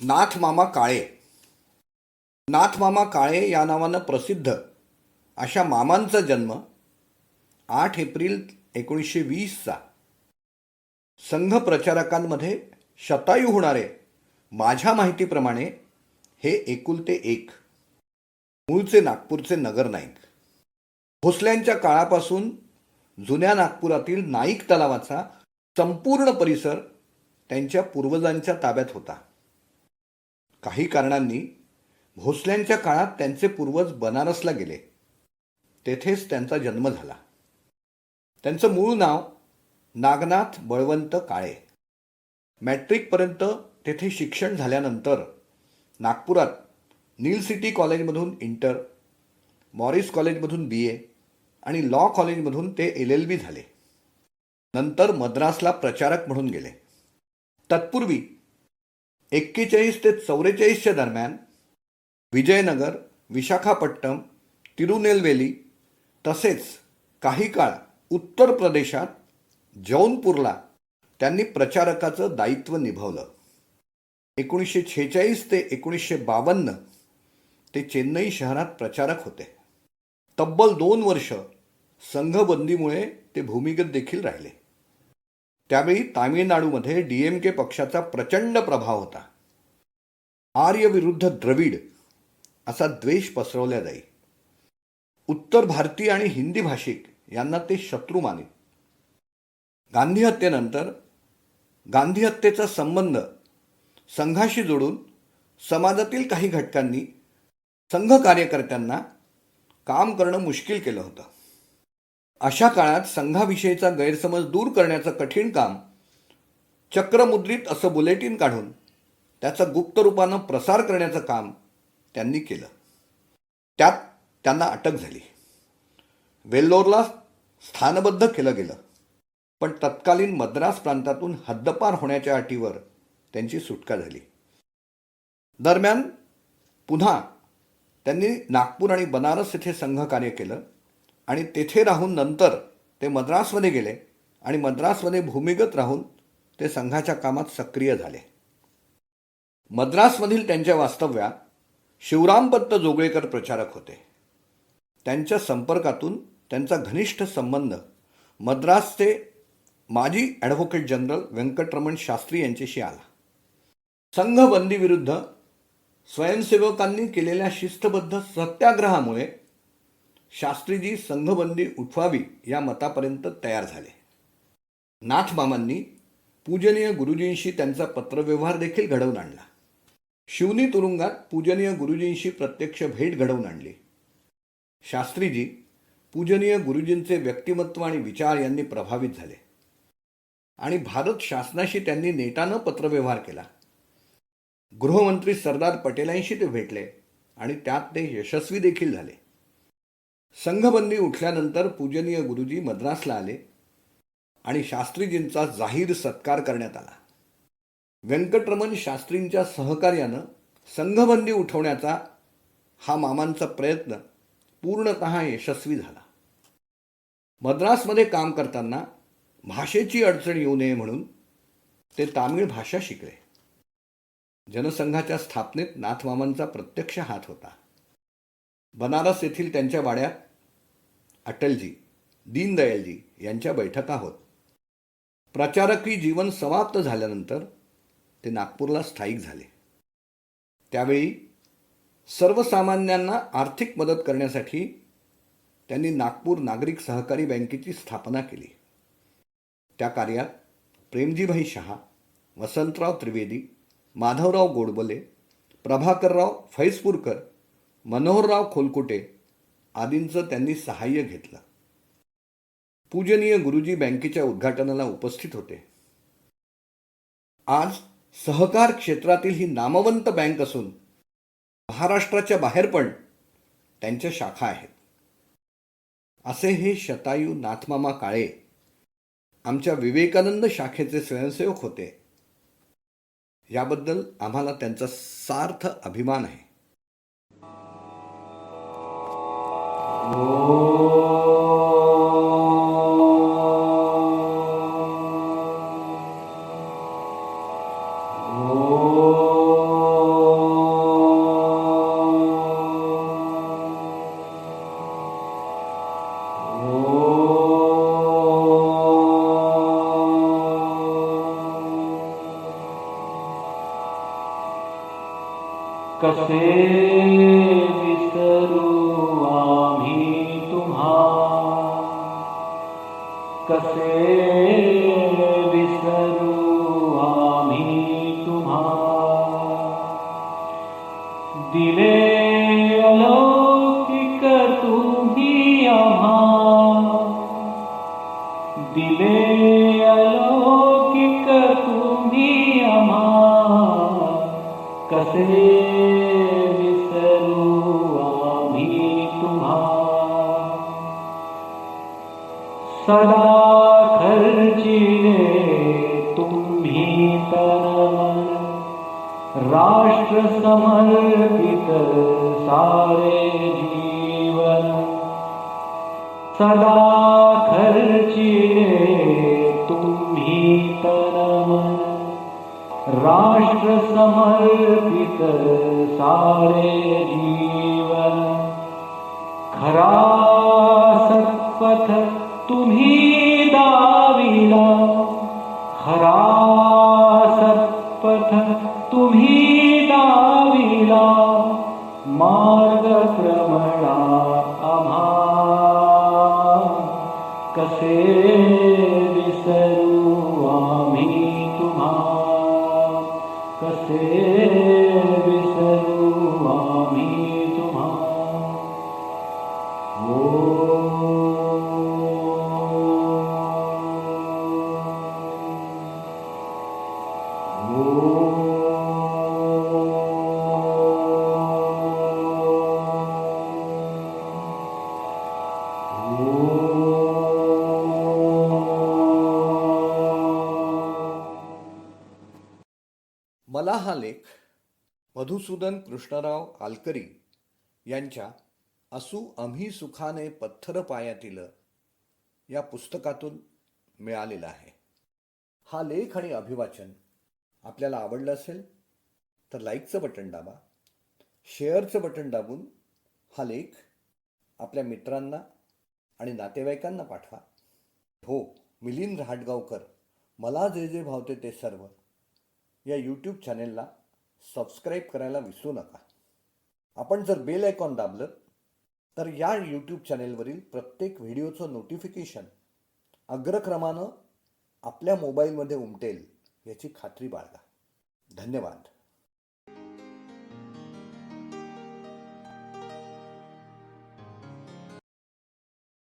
नाथमामा काळे. नाथमामा काळे या नावानं प्रसिद्ध अशा मामांचा जन्म आठ एप्रिल एकोणीसशे वीसचा. संघ प्रचारकांमध्ये शतायू होणारे माझ्या माहितीप्रमाणे हे एकुलते एक. मूळचे नागपूरचे नगर नाईक. भोसल्यांच्या काळापासून जुन्या नागपुरातील नाईक तलावाचा संपूर्ण परिसर त्यांच्या पूर्वजांच्या ताब्यात होता. काही कारणांनी भोसल्यांच्या काळात त्यांचे पूर्वज बनारसला गेले. तेथेच त्यांचा जन्म झाला. त्यांचं मूळ नाव नागनाथ बळवंत काळे. मॅट्रिकपर्यंत तेथे शिक्षण झाल्यानंतर नागपुरात नील सिटी कॉलेजमधून इंटर मॉरिस कॉलेजमधून बी ए आणि लॉ कॉलेजमधून ते एल एल बी झाले. नंतर मद्रासला प्रचारक म्हणून गेले. तत्पूर्वी एक्केचाळीस ते चौवेचाळीसच्या दरम्यान विजयनगर विशाखापट्टम तिरुनेलवेली तसेच काही काळ उत्तर प्रदेशात जौनपूरला त्यांनी प्रचारकाचं दायित्व निभावलं. एकोणीसशे छेचाळीस ते एकोणीसशे बावन्न ते चेन्नई शहरात प्रचारक होते. तब्बल दोन वर्ष संघबंदीमुळे ते भूमिगत देखील राहिले. त्यावेळी तामिळनाडूमध्ये डी एम के पक्षाचा प्रचंड प्रभाव होता. आर्य विरुद्ध द्रविड असा द्वेष पसरवल्या जाई. उत्तर भारतीय आणि हिंदी भाषिक यांना ते शत्रू मानित गांधी हत्येनंतर गांधी हत्येचा संबंध संघाशी जोडून समाजातील काही घटकांनी संघ कार्यकर्त्यांना काम करणं मुश्किल केलं होतं. अशा काळात संघाविषयीचा गैरसमज दूर करण्याचं कठीण काम चक्रमुद्रित असं बुलेटिन काढून त्याचा गुप्त रूपानं प्रसार करण्याचं काम त्यांनी केलं. त्यात त्यांना अटक झाली. वेल्लोरला स्थानबद्ध केलं गेलं. पण तत्कालीन मद्रास प्रांतातून हद्दपार होण्याच्या अटीवर त्यांची सुटका झाली. दरम्यान पुन्हा त्यांनी नागपूर आणि बनारस येथे संघकार्य केलं. आणि तेथे राहून नंतर ते मद्रासमध्ये गेले आणि मद्रासमध्ये भूमिगत राहून ते संघाच्या कामात सक्रिय झाले. मद्रासमधील त्यांच्या वास्तव्यात शिवरामपंत जोगळेकर प्रचारक होते. त्यांच्या संपर्कातून त्यांचा घनिष्ठ संबंध मद्रासचे माजी ॲडव्होकेट जनरल व्यंकटरमण शास्त्री यांच्याशी आला. संघबंदीविरुद्ध स्वयंसेवकांनी केलेल्या शिस्तबद्ध सत्याग्रहामुळे शास्त्रीजी संघबंदी उठवावी या मतापर्यंत तयार झाले. नाथमामांनी पूजनीय गुरुजींशी त्यांचा पत्रव्यवहार देखील घडवून आणला. शिवनी तुरुंगात पूजनीय गुरुजींशी प्रत्यक्ष भेट घडवून आणली. शास्त्रीजी पूजनीय गुरुजींचे व्यक्तिमत्व आणि विचार यांनी प्रभावित झाले. आणि भारत शासनाशी त्यांनी नेटानं पत्रव्यवहार केला. गृहमंत्री सरदार पटेलांशी ते भेटले आणि त्यात ते यशस्वी देखील झाले. संघबंदी उठल्यानंतर पूजनीय गुरुजी मद्रासला आले आणि शास्त्रीजींचा जाहीर सत्कार करण्यात आला. व्यंकटरमण शास्त्रींच्या सहकार्यानं संघबंदी उठवण्याचा हा मामांचा प्रयत्न पूर्णत यशस्वी झाला. मद्रासमध्ये काम करताना भाषेची अडचण येऊ नये म्हणून ते तामिळ भाषा शिकले. जनसंघाच्या स्थापनेत नाथमामांचा प्रत्यक्ष हात होता. बनारस येथील त्यांच्या वाड्यात अटलजी दीनदयालजी यांच्या बैठका होत प्रचारकी जीवन समाप्त झाल्यानंतर ते नागपूरला स्थायिक झाले. त्यावेळी सर्वसामान्यांना आर्थिक मदत करण्यासाठी त्यांनी नागपूर नागरिक सहकारी बँकेची स्थापना केली. त्या कार्यात प्रेमजीभाई शहा वसंतराव त्रिवेदी माधवराव गोडबले प्रभाकरराव फैजपूरकर मनोहरराव खोलकुटे आदींचं त्यांनी सहाय्य घेतलं. पूजनीय गुरुजी बँकेच्या उद्घाटनाला उपस्थित होते. आज सहकार क्षेत्रातील ही नामवंत बँक असून महाराष्ट्राच्या बाहेर पण त्यांच्या शाखा आहेत. असे हे शतायू नाथमामा काळे आमच्या विवेकानंद शाखेचे स्वयंसेवक होते. याबद्दल आम्हाला त्यांचा सार्थ अभिमान आहे. कसे विसरू आम्ही तुम्हा कसे विसरू आम्ही तुम्हा? दिले अलौकिक तुम्ही आम्हा। दिले अलौकिक तुम्ही आम्हा। कसे सदा खर्चिले तुम्ही तन राष्ट्र समर्पित सारे जीवन. सदा खर्चिले तुम्ही तन राष्ट्र समर्पित सारे जीवन. खरा सत्पथ तुम्ही दाविला हरा सपथ तुम्ही दाविला मार्गक्रमणा आम्हा कसे विसरू आम्ही तुम्हा कसे विसरू आम्ही तुम्हा मला हा लेख मधुसूदन कृष्णराव आलकरी यांच्या असू आम्ही सुखाने पत्थर पायातील या पुस्तकातून मिळालेला आहे. हा लेख आणि अभिवाचन आपल्याला आवडलं असेल तर लाईकचं बटन दाबा शेअरचं बटन दाबून हा लेख आपल्या मित्रांना आणि नातेवाईकांना पाठवा. हो मिलिंद हाटगावकर मला जे जे भावते ते सर्व या यूट्यूब चॅनेलला सबस्क्राईब करायला विसरू नका. आपण जर बेल आयकॉन दाबलं तर या यूट्यूब चॅनेलवरील प्रत्येक व्हिडिओचं नोटिफिकेशन अग्रक्रमानं आपल्या मोबाईलमध्ये उमटेल याची खात्री बाळगा. धन्यवाद.